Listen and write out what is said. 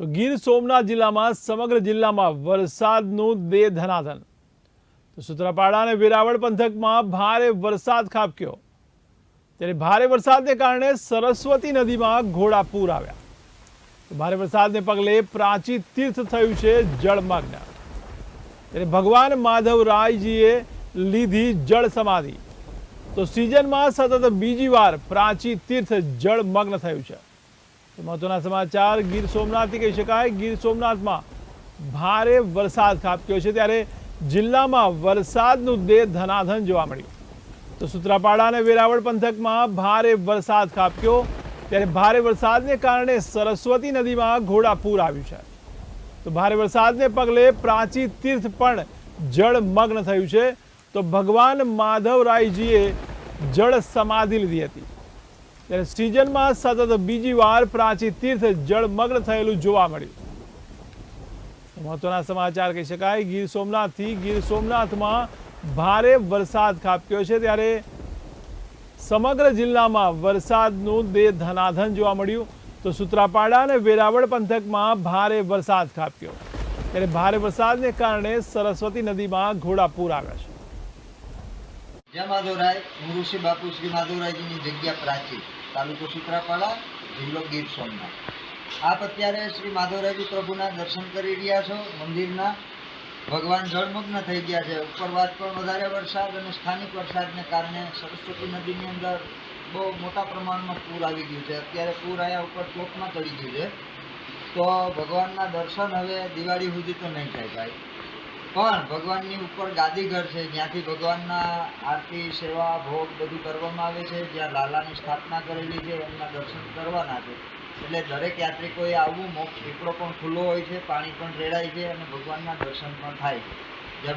તો ગીર સોમનાથ જિલ્લામાં સમગ્ર જિલ્લામાં વરસાદનું દે ધનાધન તો સુત્રાપાડા અને વેરાવળ પંથકમાં ભારે વરસાદ ખાબક્યો. ત્યારે ભારે વરસાદને કારણે સરસ્વતી નદીમાં ઘોડાપૂર આવ્યા. તો ભારે વરસાદને પગલે પ્રાચી તીર્થ થયું છે જળમગ્ન ત્યારે ભગવાન માધવરાયજીએ લીધી જળ સમાધિ. તો સિઝનમાં સતત બીજી વાર પ્રાચી તીર્થ જળમગ્ન થયું છે. મહત્વના સમાચાર, ગીર સોમનાથથી કહી શકાય. ગીર સોમનાથમાં ભારે વરસાદ ખાબક્યો છે ત્યારે જિલ્લામાં વરસાદનું દેહ ધનાધન જોવા મળ્યું. તો સુત્રાપાડા અને વેરાવળ પંથકમાં ભારે વરસાદ ખાબક્યો. ત્યારે ભારે વરસાદને કારણે સરસ્વતી નદીમાં ઘોડાપૂર આવ્યું છે. તો ભારે વરસાદને પગલે પ્રાચી તીર્થ પણ જળમગ્ન થયું છે. તો ભગવાન માધવરાયજીએ જળ સમાધિ લીધી હતી. ત્યારે સિઝનમાં સતત બીજી વાર પ્રાચી તીર્થ જળમગ્ન થયેલું જોવા મળ્યું. મહત્વના સમાચાર કહી શકાય, ગીર સોમનાથથી ગીર સોમનાથમાં ભારે વરસાદ ખાબક્યો છે ત્યારે સમગ્ર જિલ્લામાં વરસાદનું દે ધનાધન જોવા મળ્યું. તો સુત્રાપાડા અને વેરાવળ પંથકમાં ભારે વરસાદ ખાબક્યો. ત્યારે ભારે વરસાદને કારણે સરસ્વતી નદીમાં ઘોડાપૂર આવ્યા છે. જય માધવરાય, હું ઋષિ બાપુ શ્રી માધવરાયજીની જગ્યા પ્રાચી. તાલુકો સુત્રાપાડા જિલ્લો ગીર સોમનાથ. આપ અત્યારે શ્રી માધવરાયજી પ્રભુના દર્શન કરી રહ્યા છો, મંદિરના. ભગવાન જળમગ્ન થઈ ગયા છે. ઉપરવાસ પણ વધારે વરસાદ અને સ્થાનિક વરસાદને કારણે સરસ્વતી નદીની અંદર બહુ મોટા પ્રમાણમાં પૂર આવી ગયું છે. અત્યારે પૂર અહીંયા ઉપર ચોકમાં ચડી ગયું છે. તો ભગવાનના દર્શન હવે દિવાળી સુધી તો નહીં થાય ભાઈ. પણ ભગવાનની ઉપર ગાદીઘર છે, જ્યાંથી ભગવાનના આરતી, સેવા, ભોગ બધું કરવામાં આવે છે, જ્યાં લાલાની સ્થાપના કરેલી છે, એમના દર્શન કરવાના છે. એટલે દરેક યાત્રિકોએ આવવું મોક્ષ પીપળો પણ ખુલ્લો હોય છે, પાણી પણ રેડાય છે અને ભગવાનના દર્શન પણ થાય છે. જય